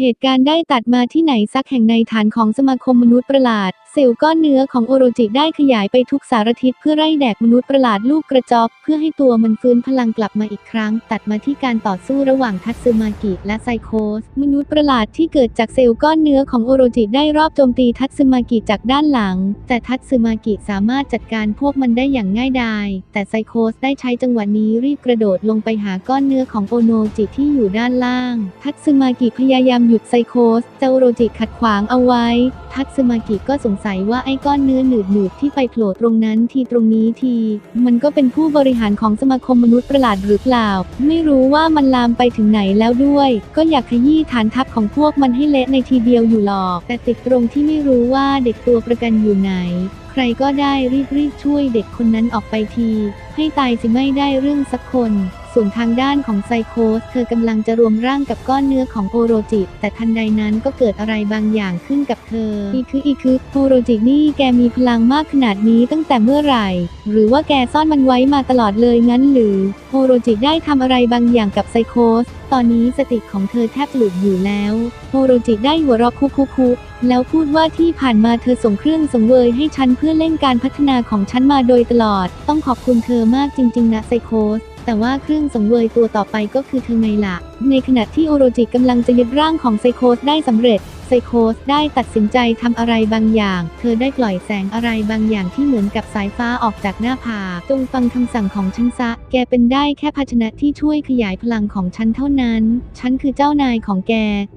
เหตุการณ์ได้ตัดมาที่ไหนสักแห่งในฐานของสมาคมมนุษย์ประหลาด เซลล์ก้อนเนื้อของโอโรจิได้ขยายไปทุกสารทิศเพื่อไล่แดกมนุษย์ประหลาดลูกกระจอกเพื่อให้ตัวมันฟื้นพลังกลับมาอีกครั้ง ตัดมาที่การต่อสู้ระหว่างทัตสึมากิและไซโคส มนุษย์ประหลาดที่เกิดจากเซลล์ก้อนเนื้อของโอโรจิได้รอบโจมตีทัตสึมากิจากด้านหลัง แต่ทัตสึมากิสามารถจัดการพวกมันได้อย่างง่ายดายแต่ไซโคสได้ใช้จังหวะนี้รีบกระโดดลงไปหาก้อนเนื้อของโอโนจิที่อยู่ด้านล่าง ทัตสึมากิพยายามหยุดไซโคสแต่โอโรจิขัดขวางเอาไว้ ทัตสึมากิก็สงสัยว่าไอ้ก้อนเนื้อหนืดๆที่ไปโผล่ตรงนั้นทีตรงนี้ที มันก็เป็นผู้บริหารของสมาคมมนุษย์ประหลาดหรือเปล่า ไม่รู้ว่ามันลามไปถึงไหนแล้วด้วย ก็อยากขยี้ฐานทัพของพวกมันให้เละในทีเดียวอยู่หรอก แต่ติดตรงที่ไม่รู้ว่าเด็กตัวประกันอยู่ไหนใครก็ได้รีบๆช่วยเด็กคนนั้นออกไปที ให้ตายสิไม่ได้เรื่องสักคน ส่วนทางด้านของไซโคสเธอกำลังจะรวมร่างกับก้อนเนื้อของโอโรจิ แต่ทันใดนั้นก็เกิดอะไรบางอย่างขึ้นกับเธอ อีคืออีคือโอโรจินี่แกมีพลังมากขนาดนี้ตั้งแต่เมื่อไหร่ หรือว่าแกซ่อนมันไว้มาตลอดเลยงั้นหรือโอโรจิได้ทำอะไรบางอย่างกับไซโคสตอนนี้สติของเธอแทบหลุดอยู่แล้วโอโรจิได้หัวเราะคุกคุคุแล้วพูดว่าที่ผ่านมาเธอส่งเครื่องสังเวยให้ฉันเพื่อเร่งการพัฒนาของฉันมาโดยตลอด ต้องขอบคุณเธอมากจริง ๆ นะไซโคส แต่ว่าเครื่องสังเวยตัวต่อไปก็คือเธอไงล่ะ ในขณะที่โอโรจิกำลังจะยึดร่างของไซโคสได้สำเร็จ ซโคสได้ตัดสินใจทำอะไรบางอย่าง เธอได้ปล่อยแสงอะไรบางอย่างที่เหมือนกับสายฟ้าออกจากหน้าผาจงฟังคำสั่งของฉันซะ แกเป็นได้แค่ภาชนะที่ช่วยขยายพลังของฉันเท่านั้น ฉันคือเจ้านายของแก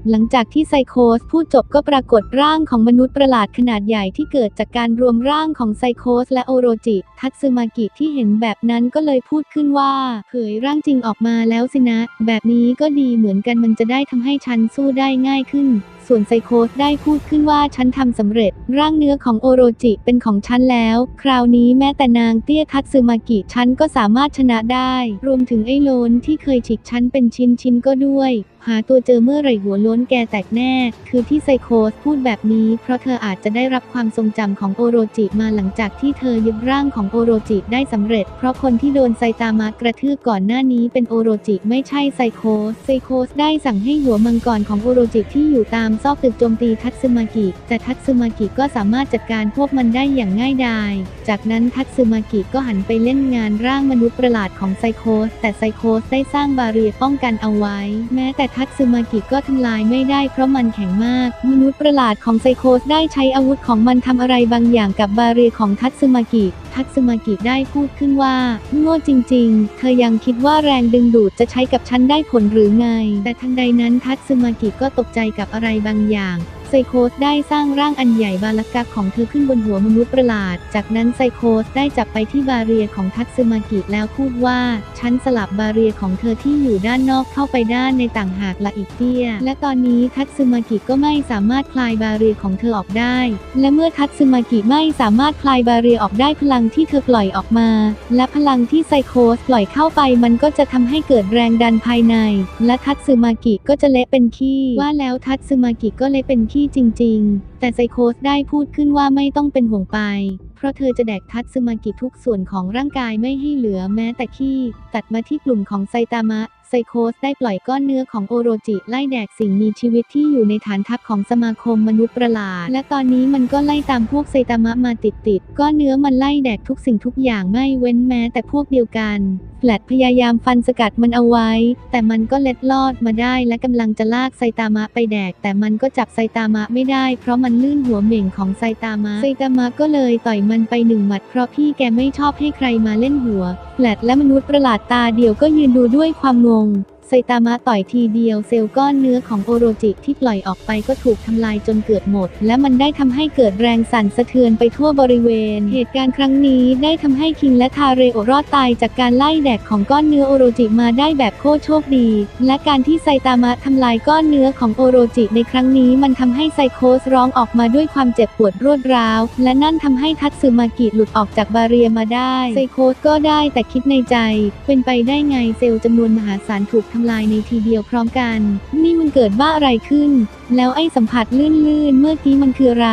หลังจากที่ไซโคสพูดจบก็ปรากฏร่างของมนุษย์ประหลาดขนาดใหญ่ที่เกิดจากการรวมร่างของไซโคสและโอโรจิ ทัตสึมากิที่เห็นแบบนั้นก็เลยพูดขึ้นว่า เผยร่างจริงออกมาแล้วสินะ แบบนี้ก็ดีเหมือนกันมันจะได้ทำให้ฉันสู้ได้ง่ายขึ้น ส่วนไซโคสได้พูดขึ้นว่าฉันทำสำเร็จ ร่างเนื้อของโอโรจิเป็นของฉันแล้ว คราวนี้แม้แต่นางเตี้ยทัตซึมากิฉันก็สามารถชนะได้ รวมถึงไอ้โลนที่เคยฉีกฉันเป็นชิ้นชิ้นก็ด้วย หาตัวเจอเมื่อไหร่หัวล้นแกแตกแน่ คือที่ไซโคสพูดแบบนี้เพราะเธออาจจะได้รับความทรงจำของโอโรจิมาหลังจากที่เธอยึดร่างของโอโรจิได้สำเร็จ เพราะคนที่โดนไซตามะกระทืบก่อนหน้านี้เป็นโอโรจิไม่ใช่ไซโคสไซโคสได้สั่งให้หัวมังกรของโอโรจิที่อยู่ตามซอกตึกโจมตีทัตสึมากิ แต่ทัตสึมากิก็สามารถจัดการพวกมันได้อย่างง่ายดาย จากนั้นทัตสึมากิก็หันไปเล่นงานร่างมนุษย์ประหลาดของไซโคสแต่ไซโคสได้สร้างบาเรียป้องกันเอาไว้ แม้แต่ทัตสึมากิก็ทำลายไม่ได้เพราะมันแข็งมาก มนุษย์ประหลาดของไซโคสได้ใช้อาวุธของมันทำอะไรบางอย่างกับบาเรียของทัตสึมากิ ทัตสึมากิได้พูดขึ้นว่า โง่จริง ๆ เธอยังคิดว่าแรงดึงดูดจะใช้กับฉันได้ผลหรือไง แต่ทันใดนั้นทัตสึมากิก็ตกใจกับอะไรบางอย่าง ไซโคสได้สร้างร่างอันใหญ่บาลักกักของเธอขึ้นบนหัวมนุษย์ประหลาด จากนั้นไซโคสได้จับไปที่บาเรียของทัตสึมากิแล้วพูดว่า ฉันสลับบาเรียของเธอที่อยู่ด้านนอกเข้าไปด้านในต่างหากละอีกเตี้ย และตอนนี้ทัตสึมากิก็ไม่สามารถคลายบาเรียของเธอออกได้ และเมื่อทัตสึมากิไม่สามารถคลายบาเรียออกได้พลังที่เธอปล่อยออกมา และพลังที่ไซโคสปล่อยเข้าไปมันก็จะทำให้เกิดแรงดันภายใน และทัตสึมากิก็จะเละเป็นขี้ว่าแล้วทัตสึมากิก็เละเป็นขี้จริง ๆ แต่ไซโคสได้พูดขึ้นว่าไม่ต้องเป็นห่วงไป เพราะเธอจะแดกทัตสึมากิทุกส่วนของร่างกายไม่ให้เหลือแม้แต่ขี้ ตัดมาที่กลุ่มของไซตามะ ไซโคสได้ปล่อยก้อนเนื้อของโอโรจิไล่แดกสิ่งมีชีวิตที่อยู่ในฐานทัพของสมาคมมนุษย์ประหลาด และตอนนี้มันก็ไล่ตามพวกไซตามะมาติดๆก้อนเนื้อมันไล่แดกทุกสิ่งทุกอย่างไม่เว้นแม้แต่พวกเดียวกันแฟลตพยายามฟันสกัดมันเอาไว้ แต่มันก็เล็ดลอดมาได้และกำลังจะลากไซตามะไปแดก แต่มันก็จับไซตามะไม่ได้ เพราะมันลื่นหัวเหม่งของไซตามะไซตามะก็เลยต่อยมันไปหนึ่งหมัดเพราะพี่แกไม่ชอบให้ใครมาเล่นหัว แฟลตและมนุษย์ประหลาดตาเดียวก็ยืนดูด้วยความงง ไซตามะต่อยทีเดียวเซลล์ก้อนเนื้อของโอโรจิที่ปล่อยออกไปก็ถูกทำลายจนเกือบหมด และมันได้ทำให้เกิดแรงสั่นสะเทือนไปทั่วบริเวณ เหตุการณ์ครั้งนี้ได้ทำให้คิงและทาเรโอรอดตายจากการไล่แดกของก้อนเนื้อโอโรจิมาได้แบบโคตรโชคดี และการที่ไซตามะทำลายก้อนเนื้อของโอโรจิในครั้งนี้มันทำให้ไซโคสร้องออกมาด้วยความเจ็บปวดรวดร้าว และนั่นทำให้ทัตสึมากิหลุดออกจากบาเรียมาได้ไซโคสก็ได้แต่คิดในใจ เป็นไปได้ไงเซลล์จำนวนมหาศาลถูกทำลายในทีเดียวพร้อมกัน นี่มันเกิดบ้าอะไรขึ้น แล้วไอ้สัมผัสลื่นๆ เมื่อกี้มันคืออะไร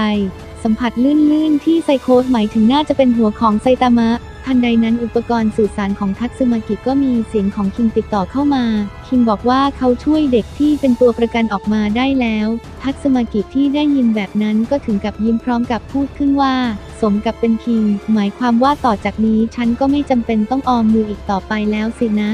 สัมผัสลื่นๆ ที่ไซโคสหมายถึงน่าจะเป็นหัวของไซตามะทันใดนั้นอุปกรณ์สื่อสารของทัตสึมากิก็มีเสียงของคิงติดต่อเข้ามา คิงบอกว่าเขาช่วยเด็กที่เป็นตัวประกันออกมาได้แล้ว ทัตสึมากิที่ได้ยินแบบนั้นก็ถึงกับยิ้มพร้อมกับพูดขึ้นว่า สมกับเป็นคิง หมายความว่าต่อจากนี้ฉันก็ไม่จำเป็นต้องออมมืออีกต่อไปแล้วสินะ